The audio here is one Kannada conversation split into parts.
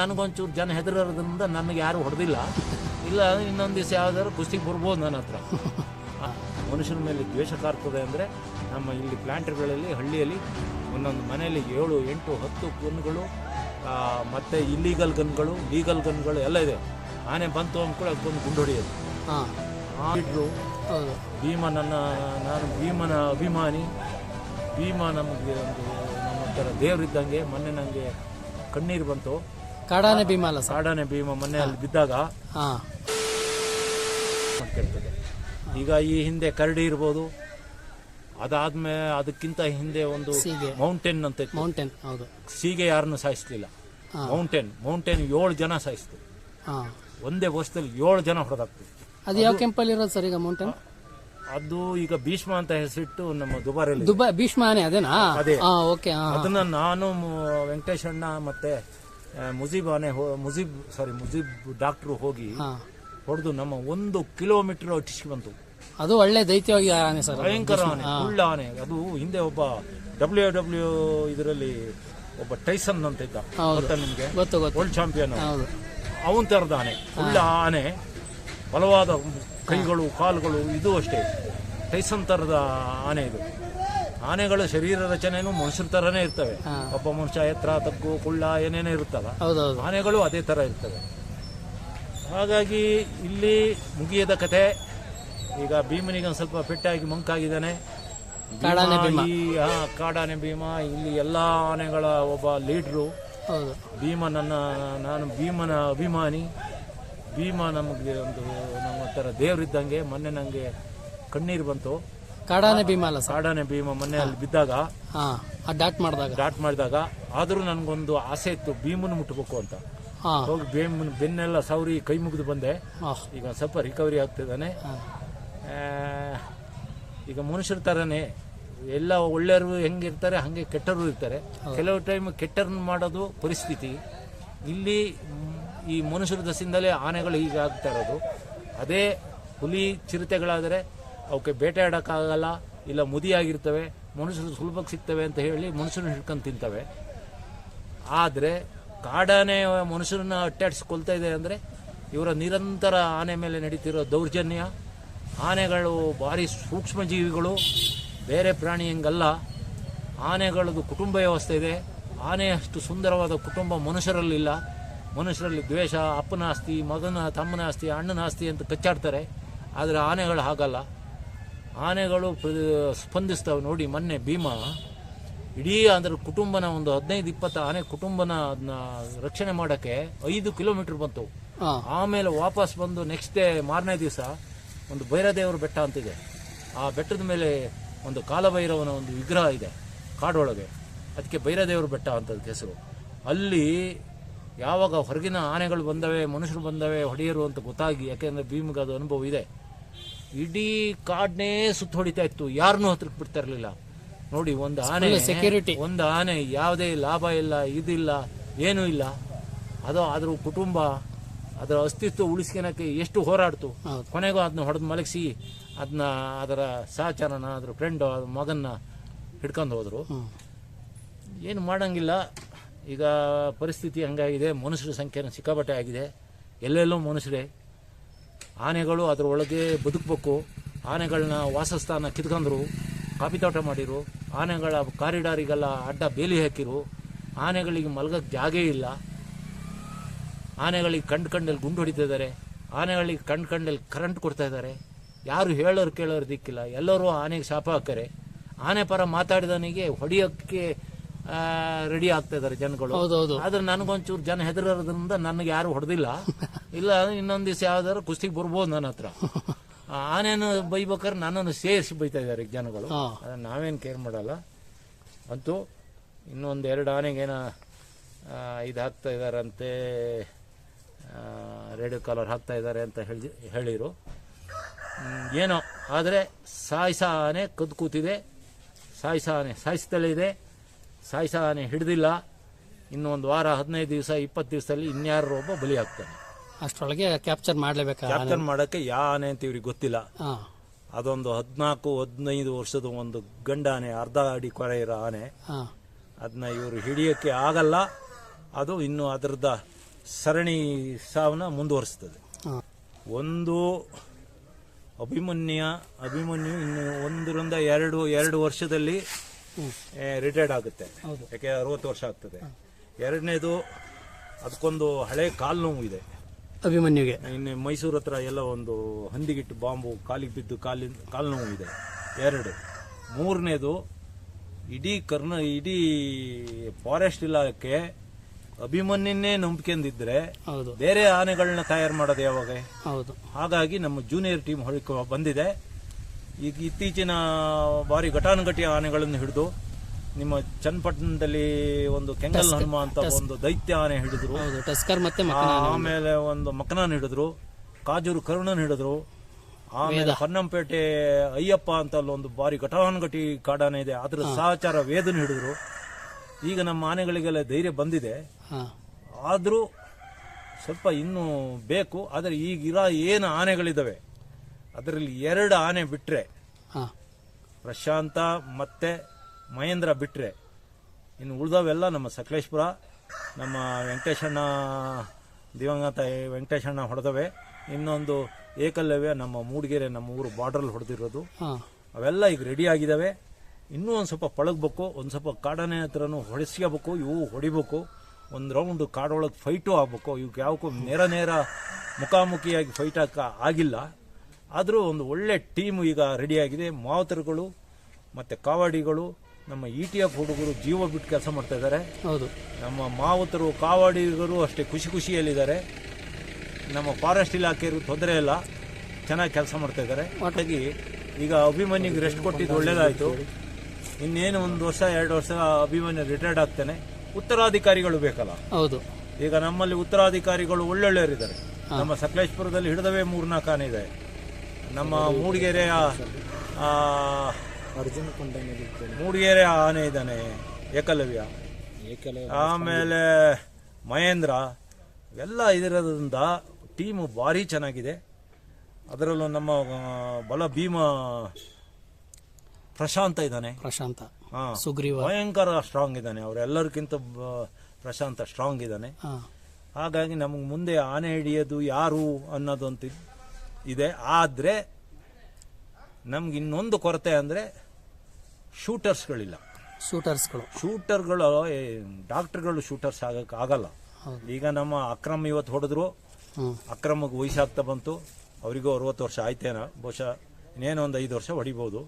ನನಗೊಂಚೂರು ಜನ ಹೆದರೋದ್ರಿಂದ ನನಗೆ ಯಾರು ಹೊಡೆದಿಲ್ಲ. ಇಲ್ಲ ಇನ್ನೊಂದು ದಿವಸ ಯಾವ್ದಾದ್ರು ಕುಸ್ತಿಗೆ ಬರ್ಬೋದು ನನ್ನ ಹತ್ರ. ಮನುಷ್ಯನ ಮೇಲೆ ದ್ವೇಷ ಕಾರ್ತದೆ ಅಂದರೆ ನಮ್ಮ ಇಲ್ಲಿ ಪ್ಲಾಂಟ್ಗಳಲ್ಲಿ ಹಳ್ಳಿಯಲ್ಲಿ ಒಂದೊಂದು ಮನೆಯಲ್ಲಿ ಏಳು ಎಂಟು ಹತ್ತು ಗನ್ಗಳು ಮತ್ತು ಇಲ್ಲೀಗಲ್ ಗನ್ಗಳು ಲೀಗಲ್ ಗನ್ಗಳು ಎಲ್ಲ ಇದೆ. ಆನೆ ಬಂತು ಅಂದ್ಕೊಳ್ಳಿ ಅದಕ್ಕೊಂದು ಗುಂಡು ಹೊಡೆಯೋದು. ಲೀಡ್ರು ಭೀಮ ನನ್ನ ನಾನು ಭೀಮನ ಅಭಿಮಾನಿ. ಭೀಮ ನಮಗೆ ಒಂದು ನಮ್ಮ ಥರ ದೇವರಿದ್ದಂಗೆ ಮೊನ್ನೆ ನನಗೆ ಕಣ್ಣೀರು ಬಂತು. ಕಾಡಾನೆ ಭೀಮ ಅಲ್ಲ ಸರ್? ಕಾಡಾನೆ ಭೀಮ ಮೊನ್ನೆ ಅಲ್ಲಿ ಬಿದ್ದಾಗ ಹಾಂ. ಕೇಳ್ತದೆ ಈಗ ಈ ಹಿಂದೆ ಕರಡಿ ಇರ್ಬೋದು ಅದಾದ್ಮೇಲೆ ಅದಕ್ಕಿಂತ ಹಿಂದೆ ಒಂದು ಸೀಗೆ. ಮೌಂಟೇನ್ ಅಂತ ಇತ್ತು. ಮೌಂಟೇನ್ ಹೌದು. ಸೀಗೆ ಯಾರನ್ನು ಸಾಯಿಸ್ಲಿಲ್ಲ. ಹಾ. ಮೌಂಟೇನ್ ಮೌಂಟೇನ್ ಏಳು ಜನ ಸಾಯಿಸ್ತು ಹಾ. ಒಂದೇ ವರ್ಷದಲ್ಲಿ ಏಳು ಜನ ಹೊಡೆದಾಗ್ತದೆ ಅದು ಯಾವ ಕೆಂಪಲ್ಲಿ ಇರೋದು ಸರ್ ಈಗ ಮೌಂಟೇನ್? ಅದು ಈಗ ಭೀಷ್ಮ ಅಂತ ಹೆಸರಿಟ್ಟು ನಮ್ಮ ದುಬಾರಿಯಲ್ಲಿ ದುಬೈ ಭೀಷ್ಮ ಆನೆ ಅದೇನಾ? ಅದೇ. ಹಾಂ ಓಕೆ ಹಾಂ ಅದನ್ನ ನಾನು ವೆಂಕಟೇಶಣ್ಣ ಮತ್ತೆ ಆ, ಮುಜೀಬ್ ಆನೆ ಹೋ- ಮುಜೀಬ್ ಸಾರಿ ಮುಜೀಬ್ ಡಾಕ್ಟ್ರು ಹೋಗಿ ಹೊಡೆದು ನಮ್ಮ ಒಂದು ಕಿಲೋಮೀಟರ್ ಅಟ್ಟಿಸಿ ಬಂತು. ಅದು ಒಳ್ಳೆ ದೈತ್ಯವಾಗಿ ಆನೆ ಸರ್. ಭಯಂಕರ ಆನೆ ಉಳ್ಳ ಆನೆ. ಅದು ಹಿಂದೆ ಒಬ್ಬ ಡಬ್ಲ್ಯೂ ಡಬ್ಲ್ಯೂ ಇದರಲ್ಲಿ ಒಬ್ಬ ಟೈಸನ್ ಅಂತ ಇದ್ದ. ಗೊತ್ತಾ ನಿಮ್ಗೆ? ಗೊತ್ತು ವರ್ಲ್ಡ್ ಚಾಂಪಿಯನ್ ಅವನ್ ತರದ ಆನೆ. ಉಳ್ಳ ಆನೆ. ಬಲವಾದ ಕೈಗಳು ಕಾಲುಗಳು ಇದು ಅಷ್ಟೇ. ಟೈಸನ್ ತರದ ಆನೆ ಇದು. ಆನೆಗಳ ಶರೀರ ರಚನೆನೂ ಮನುಷ್ಯರ ತರನೇ ಇರ್ತವೆ. ಒಬ್ಬ ಮನುಷ್ಯ ಎತ್ತರ ತಗ್ಗು ಕುಳ್ಳ ಏನೇನೇ ಇರುತ್ತಲ್ಲ ಆನೆಗಳು ಅದೇ ತರ ಇರ್ತವೆ. ಹಾಗಾಗಿ ಇಲ್ಲಿ ಮುಗಿಯದ ಕತೆ ಈಗ ಭೀಮನಿಗೆ ಒಂದು ಸ್ವಲ್ಪ ಪೆಟ್ಟಾಗಿ ಮಂಕಾಗಿದ್ದಾನೆ. ಕಾಡಾನೆ ಭೀಮ. ಈ ಕಾಡಾನೆ ಭೀಮ. ಇಲ್ಲಿ ಎಲ್ಲ ಆನೆಗಳ ಒಬ್ಬ ಲೀಡ್ರು. ಭೀಮ ನನ್ನ ನಾನು ಭೀಮನ ಅಭಿಮಾನಿ. ಭೀಮ ನಮಗೆ ಒಂದು ನಮ್ಮ ಥರ ದೇವರಿದ್ದಂಗೆ ಮೊನ್ನೆ ನನಗೆ ಕಣ್ಣೀರು ಬಂತು. ಕಾಡಾನೆ ಭೀಮ ಅಲ್ಲ ಸರ್? ಕಾಡಾನೆ ಭೀಮ ಮೊನ್ನೆ ಅಲ್ಲಿ ಬಿದ್ದಾಗ ಹಾಂ ಆ ಡಾಟ್ ಮಾಡಿದಾಗ? ಡಾಟ್ ಮಾಡಿದಾಗ ಆದರೂ ನನಗೊಂದು ಆಸೆ ಇತ್ತು ಭೀಮನ ಮುಟ್ಟಬೇಕು ಅಂತ. ಹಾಂ. ಹೋಗಿ ಭೀಮನ ಬೆನ್ನೆಲ್ಲ ಸೌರಿ ಕೈ ಮುಗಿದು ಬಂದೆ. ಹಾಂ. ಈಗ ಸ್ವಲ್ಪ ರಿಕವರಿ ಆಗ್ತಿದ್ದಾನೆ. ಆ, ಈಗ ಮನುಷ್ಯರ ಥರನೇ ಎಲ್ಲ ಒಳ್ಳೆಯವರು ಹೆಂಗಿರ್ತಾರೆ ಹಾಗೆ ಕೆಟ್ಟರು ಇರ್ತಾರೆ. ಕೆಲವು ಟೈಮ್ ಕೆಟ್ಟರನ್ನ ಮಾಡೋದು ಪರಿಸ್ಥಿತಿ. ಇಲ್ಲಿ ಮ್, ಈ ಮನುಷ್ಯರ ದಸಿಂದಲೇ ಆನೆಗಳು ಹೀಗೆ ಆಗ್ತಾ ಇರೋದು. ಅದೇ ಹುಲಿ ಚಿರತೆಗಳಾದರೆ ಅವಕ್ಕೆ ಬೇಟೆಯಾಡೋಕ್ಕಾಗಲ್ಲ ಇಲ್ಲ ಮುದಿಯಾಗಿರ್ತವೆ, ಮನುಷ್ಯರು ಸುಲಭಕ್ಕೆ ಸಿಗ್ತವೆ ಅಂತ ಹೇಳಿ ಮನುಷ್ಯನ ಹಿಡ್ಕೊಂಡು ತಿಂತವೆ. ಆದರೆ ಕಾಡಾನೆ ಮನುಷ್ಯರನ್ನ ಅಟ್ಟಾಡಿಸ್ಕೊಳ್ತಾ ಇದೆ ಅಂದರೆ ಇವರ ನಿರಂತರ ಆನೆ ಮೇಲೆ ನಡೀತಿರೋ ದೌರ್ಜನ್ಯ, ಆನೆಗಳು ಭಾರಿ ಸೂಕ್ಷ್ಮ ಜೀವಿಗಳು ಬೇರೆ ಪ್ರಾಣಿ ಹಿಂಗಲ್ಲ, ಆನೆಗಳದ್ದು ಕುಟುಂಬ ವ್ಯವಸ್ಥೆ ಇದೆ ಆನೆಯಷ್ಟು ಸುಂದರವಾದ ಕುಟುಂಬ ಮನುಷ್ಯರಲ್ಲಿಲ್ಲ, ಮನುಷ್ಯರಲ್ಲಿ ದ್ವೇಷ, ಅಪ್ಪನ ಆಸ್ತಿ, ಮಗನ, ತಮ್ಮನ ಆಸ್ತಿ, ಅಣ್ಣನ ಆಸ್ತಿ ಅಂತ ಕಚ್ಚಾಡ್ತಾರೆ, ಆದರೆ ಆನೆಗಳು ಹಾಗಲ್ಲ. ಆನೆಗಳು ಸ್ಪಂದಿಸ್ತವೆ ನೋಡಿ ಮೊನ್ನೆ ಭೀಮ. ಇಡೀ ಅದರ ಕುಟುಂಬನ ಒಂದು ಹದಿನೈದು ಇಪ್ಪತ್ತು ಆನೆ ಕುಟುಂಬನ ಅದನ್ನ ರಕ್ಷಣೆ ಮಾಡೋಕ್ಕೆ ಐದು ಕಿಲೋಮೀಟರ್ ಬಂತು. ಆಮೇಲೆ ವಾಪಸ್ ಬಂದು ನೆಕ್ಸ್ಟ್ ಡೇ ಮಾರನೇ ದಿವಸ ಒಂದು ಭೈರದೇವರ ಬೆಟ್ಟ ಅಂತಿದೆ. ಆ ಬೆಟ್ಟದ ಮೇಲೆ ಒಂದು ಕಾಲಭೈರವನ ಒಂದು ವಿಗ್ರಹ ಇದೆ ಕಾಡೊಳಗೆ. ಅದಕ್ಕೆ ಭೈರದೇವರ ಬೆಟ್ಟ ಅಂತ ಹೆಸರು. ಅಲ್ಲಿ ಯಾವಾಗ ಹೊರಗಿನ ಆನೆಗಳು ಬಂದವೆ ಮನುಷ್ಯರು ಬಂದವೆ ಹೊಡೆಯರು ಅಂತ ಗೊತ್ತಾಗಿ ಯಾಕೆಂದ್ರೆ ಭೀಮ್ಗೆ ಅದು ಅನುಭವ ಇದೆ. ಇಡೀ ಕಾಡ್ನೇ ಸುತ್ತ ಹೊಡಿತಾ ಇತ್ತು. ಯಾರನ್ನೂ ಹತ್ರಕ್ಕೆ ಬಿಡ್ತಾ ಇರಲಿಲ್ಲ. ನೋಡಿ ಒಂದು ಆನೆ ಸೆಕ್ಯೂರಿಟಿ ಒಂದು ಆನೆ ಯಾವುದೇ ಲಾಭ ಇಲ್ಲ ಇದಿಲ್ಲ ಏನೂ ಇಲ್ಲ. ಅದು ಅದ್ರ ಕುಟುಂಬ ಅದರ ಅಸ್ತಿತ್ವ ಉಳಿಸ್ಕೊಳಕ್ಕೆ ಎಷ್ಟು ಹೋರಾಡ್ತು. ಕೊನೆಗೂ ಅದನ್ನ ಹೊಡೆದು ಮಲಗಿಸಿ ಅದನ್ನ ಅದರ ಸಹಚರನ ಅದ್ರ ಫ್ರೆಂಡ್ ಮಗನ್ನ ಹಿಡ್ಕೊಂಡು ಹೋದರು. ಏನು ಮಾಡಂಗಿಲ್ಲ. ಈಗ ಪರಿಸ್ಥಿತಿ ಹಂಗಾಗಿದೆ. ಮನುಷ್ಯರ ಸಂಖ್ಯೆನ ಸಿಕ್ಕಾಪಟ್ಟೆ ಆಗಿದೆ. ಎಲ್ಲೆಲ್ಲೋ ಮನುಷ್ಯರೇ. ಆನೆಗಳು ಅದರೊಳಗೆ ಬದುಕಬೇಕು. ಆನೆಗಳನ್ನ ವಾಸಸ್ಥಾನ ಕಿತ್ಕೊಂಡ್ರು ಕಾಫಿ ತೋಟ ಮಾಡಿರು. ಆನೆಗಳ ಕಾರಿಡಾರಿಗೆಲ್ಲ ಅಡ್ಡ ಬೇಲಿ ಹಾಕಿರು. ಆನೆಗಳಿಗೆ ಮಲಗಕ್ಕೆ ಜಾಗೇ ಇಲ್ಲ. ಆನೆಗಳಿಗೆ ಕಂಡು ಕಂಡಲ್ಲಿ ಗುಂಡು ಹೊಡಿತಾ ಇದ್ದಾರೆ ಆನೆಗಳಿಗೆ ಕಂಡು ಕಂಡಲ್ಲಿ ಕರೆಂಟ್ ಕೊಡ್ತಾ ಇದ್ದಾರೆ ಯಾರು ಹೇಳೋರು ಕೇಳೋರು ದಿಕ್ಕಿಲ್ಲ. ಎಲ್ಲರೂ ಆನೆಗೆ ಶಾಪ ಹಾಕ್ತಾರೆ ಆನೆ ಪರ ಮಾತಾಡಿದವನಿಗೆ ಹೊಡಿಯೋಕ್ಕೆ ರೆಡಿ ಆಗ್ತಾ ಇದಾರೆ ಜನಗಳು. ಹೌದೌದು. ಆದ್ರೆ ನನಗೊಂಚೂರು ಜನ ಹೆದರೋದ್ರಿಂದ ನನಗೆ ಯಾರು ಹೊಡೆದಿಲ್ಲ. ಇಲ್ಲ ಇನ್ನೊಂದು ದಿವಸ ಯಾವ್ದಾದ್ರು ಕುಸ್ತಿಗೆ ಬರ್ಬೋದು ನನ್ನ ಹತ್ರ. ಆನೇನು ಬೈಬೇಕಾದ್ರೆ ನನ್ನನ್ನು ಸೇರಿಸಿ ಬೈತಾ ಇದ್ದಾರೆ ಈಗ ಜನಗಳು. ಅದನ್ನ ನಾವೇನು ಕೇರ್ ಮಾಡಲ್ಲ. ಅಂತೂ ಇನ್ನೊಂದು ಎರಡು ಆನೆಗೇನ ಇದು ಹಾಕ್ತಾ ಇದ್ದಾರಂತೆ ರೇಡಿಯೋ ಕಾಲರ್ ಹಾಕ್ತಾ ಇದ್ದಾರೆ ಅಂತ ಹೇಳಿ ಹೇಳಿರು. ಏನೋ. ಆದರೆ ಸಾಯಿಸ ಆನೆ ಕದ್ದು ಕೂತಿದೆ ಸಾಯಿಸ ಆನೆ ಸಾಯಿಸ್ತಲೇ ಇದೆ. ಸಾಯಿಸ ಆನೆ ಹಿಡಿದಿಲ್ಲ. ಇನ್ನು ಒಂದು ವಾರ ಹದಿನೈದು ದಿವಸ ಇಪ್ಪತ್ತು ದಿವಸದಲ್ಲಿ ಇನ್ಯಾರು ಒಬ್ಬ ಬಲಿ ಆಗ್ತಾನೆ ಅಷ್ಟರೊಳಗೆ ಕ್ಯಾಪ್ಚರ್ ಮಾಡಲೇಬೇಕಾ ಕ್ಯಾಪ್ಚರ್ ಮಾಡೋಕ್ಕೆ ಯಾನೆ ಆನೆ ಅಂತ ಇವ್ರಿಗೆ ಗೊತ್ತಿಲ್ಲ. ಹಾಂ. ಅದೊಂದು ಹದಿನಾಲ್ಕು ಹದಿನೈದು ವರ್ಷದ ಒಂದು ಗಂಡ ಆನೆ ಅರ್ಧ ಅಡಿ ಕೊರೆ ಇರೋ ಆನೆ. ಹಾಂ. ಅದನ್ನ ಇವರು ಹಿಡಿಯೋಕ್ಕೆ ಆಗಲ್ಲ. ಅದು ಇನ್ನು ಅದರದ ಸರಣಿ ಸಾವನ್ನ ಮುಂದುವರಿಸ್ತದೆ. ಹಾಂ. ಒಂದು ಅಭಿಮನ್ಯ ಅಭಿಮನ್ಯು ಇನ್ನು ಒಂದರಿಂದ ಎರಡು ಎರಡು ವರ್ಷದಲ್ಲಿ ರಿಟೈರ್ಡ್ ಆಗುತ್ತೆ. ಯಾಕೆ ಅರವತ್ತು ವರ್ಷ ಆಗ್ತದೆ. ಎರಡನೇದು ಅದಕ್ಕೊಂದು ಹಳೆ ಕಾಲು ನೋವು ಇದೆ. ಅಭಿಮನ್ಯುಗೆ. ಇನ್ನು ಮೈಸೂರು ಹತ್ರ ಎಲ್ಲ ಒಂದು ಹಂದಿಗಿಟ್ಟು ಬಾಂಬು ಕಾಲಿಗೆ ಬಿದ್ದು ಕಾಲಿನ ಕಾಲು ನೋವು ಇದೆ. ಎರಡು. ಮೂರನೇದು ಇಡೀ ಕರ್ನ ಇಡೀ ಫಾರೆಸ್ಟ್ ಇಲಾಖೆ ಅಭಿಮನ್ಯನ್ನೇ ನಂಬಿಕೆಂದಿದ್ರೆ ಹೌದು. ಬೇರೆ ಆನೆಗಳನ್ನ ತಯಾರು ಮಾಡೋದು ಯಾವಾಗ? ಹೌದು. ಹಾಗಾಗಿ ನಮ್ಮ ಜೂನಿಯರ್ ಟೀಮ್ ಹೊಳಿಕ ಬಂದಿದೆ. ಈಗ ಇತ್ತೀಚಿನ ಬಾರಿ ಘಟಾನುಘಟಿ ಆನೆಗಳನ್ನು ಹಿಡಿದು ನಿಮ್ಮ ಚನ್ನಪಟ್ಟಣದಲ್ಲಿ ಒಂದು ಕೆಂಗಲ್ ಹನುಮ ಅಂತ ಒಂದು ದೈತ್ಯ ಆನೆ ಹಿಡಿದ್ರು. ಟಸ್ಕರ್ ಮತ್ತೆ ಆಮೇಲೆ ಒಂದು ಮಕನಾನ್ ಹಿಡಿದ್ರು ಕಾಜೂರು ಕರುಣನ್ ಹಿಡಿದ್ರು ಆಮೇಲೆ ಹೊನ್ನಂಪೇಟೆ ಅಯ್ಯಪ್ಪ ಅಂತ ಅಲ್ಲೊಂದು ಬಾರಿ ಘಟಾನುಘಟಿ ಕಾಡಾನೆ ಇದೆ ಅದರ ಸಹಚಾರ ವೇದನ ಹಿಡಿದ್ರು. ಈಗ ನಮ್ಮ ಆನೆಗಳಿಗೆಲ್ಲ ಧೈರ್ಯ ಬಂದಿದೆ. ಆದರೂ ಸ್ವಲ್ಪ ಇನ್ನೂ ಬೇಕು ಆದರೆ ಈಗಿರೋ ಏನು ಆನೆಗಳಿದ್ದಾವೆ ಅದರಲ್ಲಿ ಎರಡು ಆನೆ ಬಿಟ್ರೆ ಹಾಂ. ಪ್ರಶಾಂತ ಮತ್ತೆ ಮಹೇಂದ್ರ ಬಿಟ್ರೆ ಇನ್ನು ಉಳಿದವೆಲ್ಲ ನಮ್ಮ ಸಕಲೇಶ್ಪುರ ನಮ್ಮ ವೆಂಕಟೇಶಣ್ಣ ದಿವಂಗತ ವೆಂಕಟೇಶಣ್ಣ ಹೊಡೆದವೆ. ಇನ್ನೊಂದು ಏಕಲವ್ಯ ನಮ್ಮ ಮೂಡಿಗೆರೆ ನಮ್ಮ ಊರು ಬಾರ್ಡ್ರಲ್ಲಿ ಹೊಡೆದಿರೋದು. ಅವೆಲ್ಲ ಈಗ ರೆಡಿ ಆಗಿದ್ದಾವೆ ಇನ್ನೂ ಒಂದು ಸ್ವಲ್ಪ ಪಳಗಬೇಕು ಒಂದು ಸ್ವಲ್ಪ ಕಾಡನೆ ಹತ್ರನೂ ಹೊಡೆಸ್ಕೋಬೇಕು ಇವು ಹೊಡಿಬೇಕು. ಒಂದು ರೌಂಡ್ ಕಾಡೊಳಗೆ ಫೈಟು ಆಗ್ಬೇಕು. ಇವಕ್ಕೆ ಯಾವಕ್ಕೂ ನೇರ ನೇರ ಮುಖಾಮುಖಿಯಾಗಿ ಫೈಟ್ ಹಾಕ ಆಗಿಲ್ಲ. ಆದರೂ ಒಂದು ಒಳ್ಳೆ ಟೀಮ್ ಈಗ ರೆಡಿಯಾಗಿದೆ. ಮಾವತರುಗಳು ಮತ್ತು ಕಾವಾಡಿಗಳು ನಮ್ಮ ಇ ಟಿ ಎಫ್ ಹುಡುಗರು ಜೀವ ಬಿಟ್ಟು ಕೆಲಸ ಮಾಡ್ತಾ ಇದ್ದಾರೆ. ಹೌದು. ನಮ್ಮ ಮಾವತರು ಕಾವಾಡಿಗರು ಅಷ್ಟೇ ಖುಷಿ ಖುಷಿಯಲ್ಲಿದ್ದಾರೆ. ನಮ್ಮ ಫಾರೆಸ್ಟ್ ಇಲಾಖೆಯವರು ತೊಂದರೆ ಇಲ್ಲ. ಚೆನ್ನಾಗಿ ಕೆಲಸ ಮಾಡ್ತಾ ಇದ್ದಾರೆ. ಒಟ್ಟಾಗಿ ಈಗ ಅಭಿಮಾನಿಗೆ ರೆಸ್ಟ್ ಕೊಟ್ಟಿದ್ದು ಒಳ್ಳೇದಾಯಿತು. ಇನ್ನೇನು ಒಂದು ವರ್ಷ ಎರಡು ವರ್ಷ ಅಭಿಮನ್ಯು ರಿಟೈರ್ಡ್ ಆಗ್ತಾನೆ. ಉತ್ತರಾಧಿಕಾರಿಗಳು ಬೇಕಲ್ಲ. ಹೌದು. ಈಗ ನಮ್ಮಲ್ಲಿ ಉತ್ತರಾಧಿಕಾರಿಗಳು ಒಳ್ಳೊಳ್ಳೆಯವರಿದ್ದಾರೆ. ನಮ್ಮ ಸಕಲೇಶ್ಪುರದಲ್ಲಿ ಹಿಡಿದವೇ ಮೂರ್ನಾಲ್ಕು ಆನೆ ಇದೆ. ನಮ್ಮ ಮೂಡಿಗೆರೆಯ ಆ, ಮೂಡಿಗೆರೆ ಆನೆ ಇದ್ದಾನೆ ಏಕಲವ್ಯ. ಆಮೇಲೆ ಮಹೇಂದ್ರ ಎಲ್ಲ ಇದಿರೋದ್ರಿಂದ ಟೀಮು ಭಾರಿ ಚೆನ್ನಾಗಿದೆ. ಅದರಲ್ಲೂ ನಮ್ಮ ಬಲ ಭೀಮ ಪ್ರಶಾಂತ ಇದ್ದಾನೆ. ಪ್ರಶಾಂತ. ಹಾ. ಸುಗ್ರೀವ. ಭಯಂಕರ ಸ್ಟ್ರಾಂಗ್ ಇದ್ದಾನೆ. ಅವರೆಲ್ಲರಿಗಿಂತ ಪ್ರಶಾಂತ ಸ್ಟ್ರಾಂಗ್ ಇದ್ದಾನೆ. ಹಾಂ. ಹಾಗಾಗಿ ನಮಗೆ ಮುಂದೆ ಆನೆ ಹಿಡಿಯೋದು ಯಾರು ಅನ್ನೋದಂತ ಇದೆ. ಆದರೆ ನಮ್ಗೆ ಇನ್ನೊಂದು ಕೊರತೆ ಅಂದರೆ ಶೂಟರ್ಸ್ಗಳಿಲ್ಲ. ಶೂಟರ್ಸ್ಗಳು. ಶೂಟರ್ಗಳು ಡಾಕ್ಟರ್ಗಳು ಶೂಟರ್ಸ್ ಆಗಕ್ಕೆ ಆಗಲ್ಲ. ಈಗ ನಮ್ಮ ಅಕ್ರಮ್ ಇವತ್ತು ಹೊಡೆದ್ರು. ಅಕ್ರಮಗೆ ವಯಸ್ಸಾಗ್ತಾ ಬಂತು. ಅವರಿಗೂ ಅರವತ್ತು ವರ್ಷ ಆಯ್ತೇನ ಬಹುಶಃ ಇನ್ನೇನು ಒಂದು ಐದು ವರ್ಷ ಹೊಡಿಬೋದು.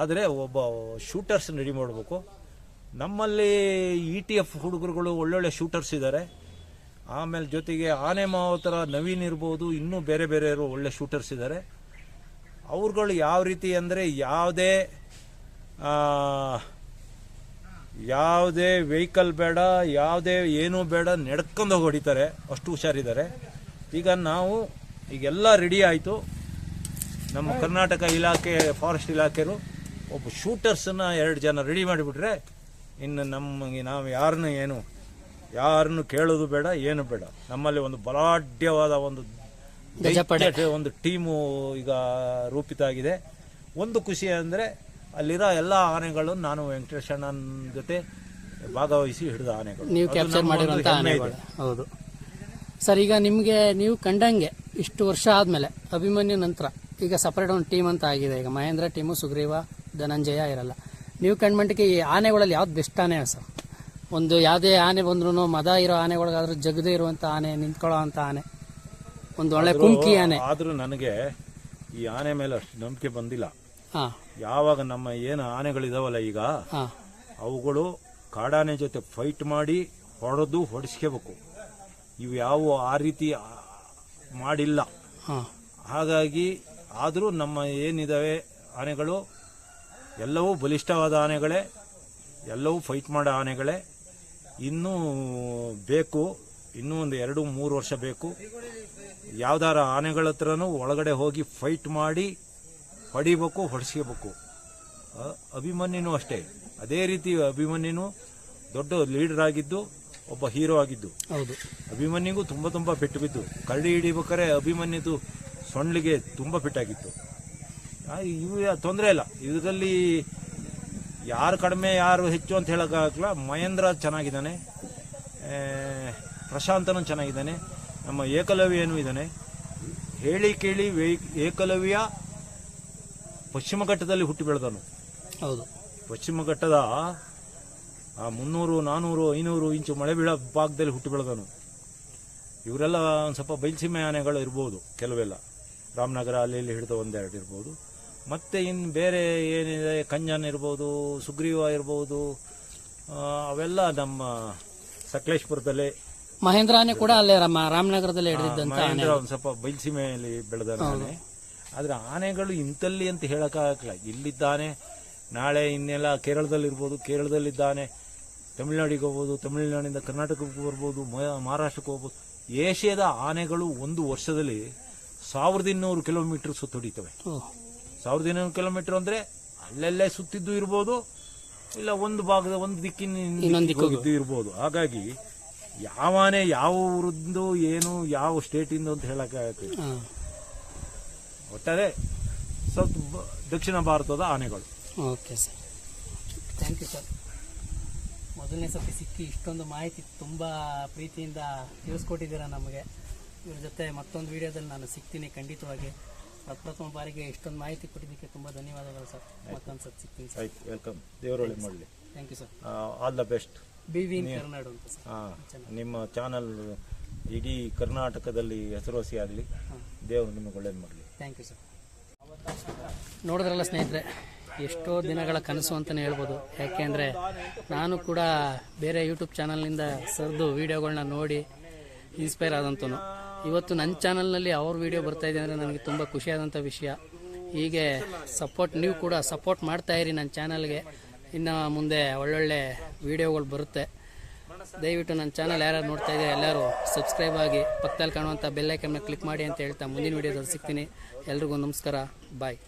ಆದರೆ ಒಬ್ಬ ಶೂಟರ್ಸ್ ರೆಡಿ ಮಾಡಬೇಕು. ನಮ್ಮಲ್ಲಿ ಇ ಟಿ ಎಫ್ ಹುಡುಗರುಗಳು ಒಳ್ಳೊಳ್ಳೆ ಶೂಟರ್ಸ್ ಇದ್ದಾರೆ ಆಮೇಲೆ ಜೊತೆಗೆ ಆನೆ ಮಾವತರ ನವೀನ್ ಇರ್ಬೋದು, ಇನ್ನೂ ಬೇರೆ ಬೇರೆ ಒಳ್ಳೆ ಶೂಟರ್ಸ್ ಇದ್ದಾರೆ ಅವ್ರುಗಳು ಯಾವ ರೀತಿ ಅಂದರೆ ಯಾವುದೇ ಯಾವುದೇ ವೆಹಿಕಲ್ ಬೇಡ, ಯಾವುದೇ ಏನೂ ಬೇಡ, ನಡ್ಕೊಂಡು ಹೋಗಿ ಹೊಡಿತಾರೆ. ಅಷ್ಟು ಹುಷಾರಿದ್ದಾರೆ. ಈಗ ನಾವು ಈಗೆಲ್ಲ ರೆಡಿ ಆಯಿತು. ನಮ್ಮ ಕರ್ನಾಟಕ ಇಲಾಖೆ ಫಾರೆಸ್ಟ್ ಇಲಾಖೆರು ಒಬ್ಬ ಶೂಟರ್ಸನ್ನು ಎರಡು ಜನ ರೆಡಿ ಮಾಡಿಬಿಟ್ರೆ, ಇನ್ನು ನಮಗೆ ನಾವು ಯಾರನ್ನ ಏನು ಯಾರನ್ನು ಕೇಳೋದು ಬೇಡ ಏನು ಬೇಡ. ನಮ್ಮಲ್ಲಿ ಒಂದು ಬಲಾಢ್ಯವಾದ ಒಂದು. ಒಂದು ಟೀಮು ಈಗ ರೂಪಿತ ಆಗಿದೆ. ಒಂದು ಖುಷಿ ಅಂದರೆ ಅಲ್ಲಿರೋ ಎಲ್ಲ ಆನೆಗಳು ನಾನು ವೆಂಕಟೇಶಣ್ಣನ ಜೊತೆ ಭಾಗವಹಿಸಿ ಹಿಡಿದ ಆನೆಗಳು. ನೀವು ಕ್ಯಾಪ್ಚರ್ ಇದೆ. ಆನೆಗಳು. ಹೌದು. ಸರ್ ಈಗ ನಿಮಗೆ ನೀವು ಕಂಡಂಗೆ ಇಷ್ಟು ವರ್ಷ ಆದಮೇಲೆ ಅಭಿಮನ್ಯು ನಂತರ ಈಗ ಸಪರೇಟ್ ಒಂದು ಟೀಮ್ ಅಂತ ಆಗಿದೆ. ಈಗ ಮಹೇಂದ್ರ ಟೀಮು ಸುಗ್ರೀವ ಧನಂಜಯ ಇರಲ್ಲ. ನೀವು ಕಂಡ್ಮಂಟಿಗೆ ಈ ಆನೆಗಳಲ್ಲಿ ಯಾವ್ದು ಬೆಸ್ಟ್ ಆನೆ ಸರ್? ಒಂದು ಯಾವುದೇ ಆನೆ ಬಂದ್ರೂ ಮದ ಇರೋ ಆನೆಗಳಿಗಾದ್ರೂ ಜಗದೇ ಇರುವಂಥ ಆನೆ ನಿಂತ್ಕೊಳ್ಳೋ ಅಂಥ ಆನೆ. ಒಂದು ಒಳ್ಳೆ ಕುಂಕಿ ಆನೆ. ಆದ್ರೂ ನನಗೆ ಈ ಆನೆ ಮೇಲೆ ಅಷ್ಟು ನಂಬಿಕೆ ಬಂದಿಲ್ಲ. ಹಾಂ. ಯಾವಾಗ ನಮ್ಮ ಏನು ಆನೆಗಳಿದಾವಲ್ಲ ಈಗ ಹಾಂ. ಅವುಗಳು ಕಾಡಾನೆ ಜೊತೆ ಫೈಟ್ ಮಾಡಿ ಹೊಡೆದು ಹೊಡಿಸ್ಕೋಬೇಕು. ಇವು ಯಾವ ಆ ರೀತಿ ಮಾಡಿಲ್ಲ. ಹಾಂ. ಹಾಗಾಗಿ ಆದರೂ ನಮ್ಮ ಏನಿದಾವೆ ಆನೆಗಳು ಎಲ್ಲವೂ ಬಲಿಷ್ಠವಾದ ಆನೆಗಳೇ ಎಲ್ಲವೂ ಫೈಟ್ ಮಾಡೋ ಆನೆಗಳೇ ಇನ್ನೂ ಬೇಕು ಇನ್ನೂ ಒಂದು ಎರಡು ಮೂರು ವರ್ಷ ಬೇಕು. ಯಾವ್ದಾರ ಆನೆಗಳ ಹತ್ರನೂ ಒಳಗಡೆ ಹೋಗಿ ಫೈಟ್ ಮಾಡಿ ಹೊಡಿಬೇಕು ಹೊಡೆಸ್ಕೋಬೇಕು. ಅಭಿಮನ್ಯುನೂ ಅಷ್ಟೇ. ಅದೇ ರೀತಿ ಅಭಿಮನ್ಯುನು ದೊಡ್ಡ ಲೀಡರ್ ಆಗಿದ್ದು ಒಬ್ಬ ಹೀರೋ ಆಗಿದ್ದು. ಹೌದು. ಅಭಿಮನ್ಯುಗೂ ತುಂಬ ತುಂಬ ಪೆಟ್ಟು ಬಿದ್ದು. ಕರಡಿ ಹಿಡಿಬೇಕಾರೆ ಅಭಿಮನ್ಯದು ಸೊಂಡ್ಲಿಗೆ ತುಂಬ ಪೆಟ್ಟಾಗಿತ್ತು ಇವು ತೊಂದರೆ ಇಲ್ಲ. ಇದರಲ್ಲಿ ಯಾರು ಕಡಿಮೆ ಯಾರು ಹೆಚ್ಚು ಅಂತ ಹೇಳೋಕ್ಕಾಗಲ್ಲ ಮಹೇಂದ್ರ ಚೆನ್ನಾಗಿದ್ದಾನೆ. ಪ್ರಶಾಂತನೂ ಚೆನ್ನಾಗಿದ್ದಾನೆ. ನಮ್ಮ ಏಕಲವ್ಯನೂ ಇದ್ದಾನೆ. ಹೇಳಿ ಕೇಳಿ ವೇ- ಏಕಲವ್ಯ ಪಶ್ಚಿಮ ಘಟ್ಟದಲ್ಲಿ ಹುಟ್ಟಿ ಬೆಳೆದನು ಹೌದು. ಪಶ್ಚಿಮ ಘಟ್ಟದ ಆ ಮುನ್ನೂರು ನಾನೂರು ಐನೂರು ಇಂಚು ಮಳೆ ಬೀಳೋ ಭಾಗದಲ್ಲಿ ಹುಟ್ಟಿ ಬೆಳೆದನು ಇವರೆಲ್ಲ ಒಂದು ಸ್ವಲ್ಪ ಬಯಲುಸೀಮೆ ಆನೆಗಳು ಇರ್ಬೋದು ಕೆಲವೆಲ್ಲ. ರಾಮನಗರ ಅಲ್ಲಿ ಇಲ್ಲಿ ಹಿಡಿದು ಒಂದೆರಡು ಇರ್ಬೋದು. ಮತ್ತೆ ಇನ್ನು ಬೇರೆ ಏನಿದೆ ಕಂಜನ್ ಇರ್ಬೋದು ಸುಗ್ರೀವ ಇರ್ಬೋದು ಅವೆಲ್ಲ ನಮ್ಮ ಸಕಲೇಶ್ಪುರದಲ್ಲಿ. ಮಹೇಂದ್ರ ಆನೆ ಕೂಡ ಅಲ್ಲೇ ರಾಮ ರಾಮನಗರದಲ್ಲಿ ಹಿಡಿದಿದ್ದಂತ ಮಹೇಂದ್ರ ಒಂದು ಸ್ವಲ್ಪ ಬಯಲುಸೀಮೆಯಲ್ಲಿ ಬೆಳೆದ ಆನೆ. ಆದ್ರೆ ಆನೆಗಳು ಇಂತಲ್ಲಿ ಅಂತ ಹೇಳಕ್ಕಾಗಲ್ಲ. ಇಲ್ಲಿದ್ದಾನೆ ನಾಳೆ ಇನ್ನೆಲ್ಲ ಕೇರಳದಲ್ಲಿ ಇರ್ಬೋದು ಕೇರಳದಲ್ಲಿದ್ದಾನೆ ತಮಿಳುನಾಡಿಗೆ ಹೋಗ್ಬೋದು ತಮಿಳುನಾಡಿಂದ ಕರ್ನಾಟಕಕ್ಕೆ ಬರ್ಬೋದು ಮಹಾರಾಷ್ಟ್ರಕ್ಕೆ ಹೋಗ್ಬೋದು. ಏಷ್ಯಾದ ಆನೆಗಳು ಒಂದು ವರ್ಷದಲ್ಲಿ ಸಾವಿರದ ಇನ್ನೂರು ಕಿಲೋಮೀಟರ್ ಸುತ್ತೊಡಿತವೆ ಸಾವಿರದ ಇನ್ನೂರು ಕಿಲೋಮೀಟರ್ ಅಂದ್ರೆ ಅಲ್ಲೆಲ್ಲೇ ಸುತ್ತಿದ್ದು ಇರ್ಬೋದು ಇಲ್ಲ ಒಂದು ಭಾಗದ ಒಂದು ದಿಕ್ಕಿನ ಇರ್ಬೋದು. ಹಾಗಾಗಿ ಯಾವನೇ ಆನೆ ಯಾವ ಊರದ್ದು ಏನು ಯಾವ ಸ್ಟೇಟಿಂದು ಅಂತ ಹೇಳಕ್. ಒಟ್ಟಾರೆ ಸೌತ್ ದಕ್ಷಿಣ ಭಾರತದ ಆನೆಗಳು. Okay sir. Thank you sir ಮೊದಲನೇ ಸತಿ ಸಿಕ್ಕಿ ಇಷ್ಟೊಂದು ಮಾಹಿತಿ ತುಂಬ ಪ್ರೀತಿಯಿಂದ ತಿಳಿಸ್ಕೊಟ್ಟಿದ್ದೀರಾ ನಮಗೆ. ಇವ್ರ ಜೊತೆ ಮತ್ತೊಂದು ವಿಡಿಯೋದಲ್ಲಿ ನಾನು ಸಿಗ್ತೀನಿ ಖಂಡಿತವಾಗಿ. ಪ್ರಪ್ರಥಮ ಬಾರಿಗೆ ಇಷ್ಟೊಂದು ಮಾಹಿತಿ ಕೊಟ್ಟಿದ್ದಕ್ಕೆ ತುಂಬ ಧನ್ಯವಾದಗಳು ಸರ್. ಮತ್ತೊಂದು ಸತ್ ಸಿಗ್ತೀನಿ ಸರ್. ಆಯ್ತು ವೆಲ್ಕಮ್. ದೇವರೊಳ್ಳಿ ಮಾಡಲಿ. Thank you sir all the best B V Karnadu ಅಂತ ಸರ್. ನಿಮ್ಮ ಚಾನಲ್ ಇಡೀ ಕರ್ನಾಟಕದಲ್ಲಿ ಹೆಸರುವಾಸಿಯಾಗಲಿ ದೇವರು ನಿಮಗೆ ಒಳ್ಳೇದು ಮಾಡಲಿ. ಥ್ಯಾಂಕ್ ಯು ಸರ್ ನೋಡಿದ್ರಲ್ಲ ಸ್ನೇಹಿತರೆ ಎಷ್ಟೋ ದಿನಗಳ ಕನಸು ಅಂತಲೇ ಹೇಳ್ಬೋದು. ಯಾಕೆಂದರೆ ನಾನು ಕೂಡ ಬೇರೆ ಯೂಟ್ಯೂಬ್ ಚಾನಲ್ನಿಂದ ಸರಿದು ವೀಡಿಯೋಗಳನ್ನ ನೋಡಿ ಇನ್ಸ್ಪೈರ್ ಆದಂತನು. ಇವತ್ತು ನನ್ನ ಚಾನಲ್ನಲ್ಲಿ ಅವ್ರ ವಿಡಿಯೋ ಬರ್ತಾ ಇದೆ ಅಂದರೆ ನನಗೆ ತುಂಬ ಖುಷಿಯಾದಂಥ ವಿಷಯ. ಹೀಗೆ ಸಪೋರ್ಟ್ ನೀವು ಕೂಡ ಸಪೋರ್ಟ್ ಮಾಡ್ತಾ ಇರಿ ನನ್ನ ಚಾನಲ್ಗೆ. ಇನ್ನು ಮುಂದೆ ಒಳ್ಳೊಳ್ಳೆ ವಿಡಿಯೋಗಳು ಬರುತ್ತೆ. ದಯವಿಟ್ಟು ನನ್ನ ಚಾನಲ್ ಯಾರು ನೋಡ್ತಾ ಇದ್ದಾರೆ, ಎಲ್ಲರೂ ಸಬ್ಸ್ಕ್ರೈಬ್ ಆಗಿ ಪಕ್ಕದಲ್ಲಿ ಕಾಣುವಂಥ ಬೆಲ್ಲೈಕನ್ನ ಕ್ಲಿಕ್ ಮಾಡಿ ಅಂತ ಹೇಳ್ತಾ ಮುಂದಿನ ವಿಡಿಯೋದಲ್ಲಿ ಸಿಗ್ತೀನಿ. ಎಲ್ರಿಗೂ ನಮಸ್ಕಾರ. ಬಾಯ್